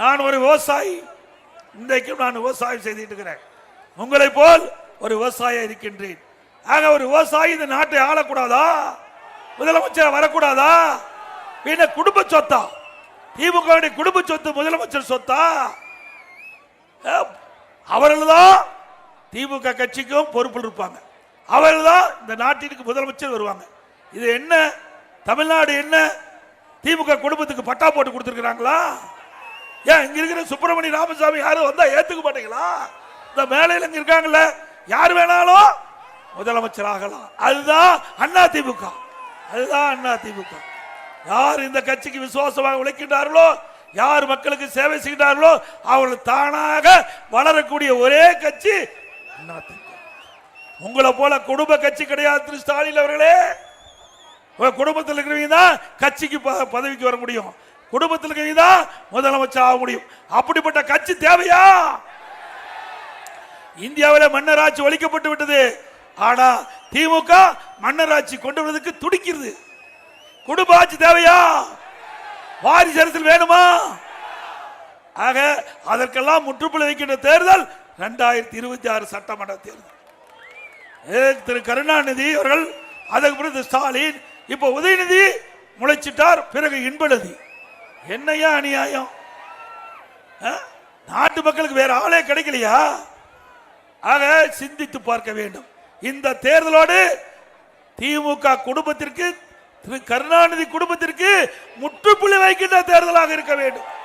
நான் ஒரு விவசாயி. இன்றைக்கும் நான் விவசாயம் செய்துட்டு இருக்கிறேன். உங்களை போல் ஒரு விவசாயி இருக்கின்றேன். ஆக ஒரு விவசாயி இந்த நாட்டை ஆளக்கூடாதா? முதலமைச்சர் வரக்கூடாதா? பின்ன குடும்ப சொத்தா? திமுக குடும்ப சொத்து முதலமைச்சர் சொத்தா? அவர்கள் தான் திமுக கட்சிக்கும் பொறுப்பில் இருப்பாங்க. அவர்கள் தான் இந்த நாட்டிற்கு முதலமைச்சர் வருவாங்க. இது என்ன? தமிழ்நாடு என்ன? திமுக குடும்பத்துக்கு பட்டா போட்டு கொடுத்துருக்குறாங்களா? ஏன் இங்க இருக்கிற சுப்பிரமணிய ராமசாமி யாரும் வந்தா ஏத்துக்க மாட்டீங்களா? இந்த மேலையில் இங்க இருக்காங்கல்ல யார் வேணாலும் முதலமைச்சர் ஆகலாம். அதுதான் அண்ணா திமுக. அதுதான் அண்ணா திமுக. யார் இந்த கட்சிக்கு விசுவாசமாக உழைக்கின்றார்களோ யார் மக்களுக்கு சேவை செய்கிறார்களோ அவர்கள் தானாக வளரக்கூடிய ஒரே கட்சி அண்ணா உங்களை போல குடும்ப கட்சி கிடையாது திரு ஸ்டாலின் அவர்களே. குடும்பத்தில் இருக்கிறவங்க தான் கட்சிக்கு ப- பதவிக்கு வர முடியும். குடும்பத்தில் இருக்கிறவங்க முதலமைச்சர் ஆக முடியும். அப்படிப்பட்ட கட்சி தேவையா? இந்தியாவில் மன்னராட்சி ஒழிக்கப்பட்டு விட்டது. ஆனா திமுக மன்னராட்சி கொண்டு வருவதற்கு துடிக்கிறது. குடும்ப ஆட்சி தேவையா? வாரிசு அரசியல் வேணுமா? ஆக அதற்கெல்லாம் முற்றுப்புள்ளி வைக்கின்ற தேர்தல் இரண்டாயிரத்தி இருபத்தி ஆறு சட்டமன்ற தேர்தல். திரு கருணாநிதி அவர்கள் அதற்கு பிறகு ஸ்டாலின் இப்ப உதயநிதி முளைச்சிட்டார் பிறகு இன்பநிதி. என்னையா அநியாயம்? ஆ? நாட்டு மக்களுக்கு வேற ஆளே கிடைக்கலையா? ஆக சிந்தித்து பார்க்க வேண்டும். இந்த தேர்தலோடு திமுக குடும்பத்திற்கு திரு கருணாநிதி குடும்பத்திற்கு முற்றுப்புள்ளி வைக்கின்ற தேர்தலாக இருக்க வேண்டும்.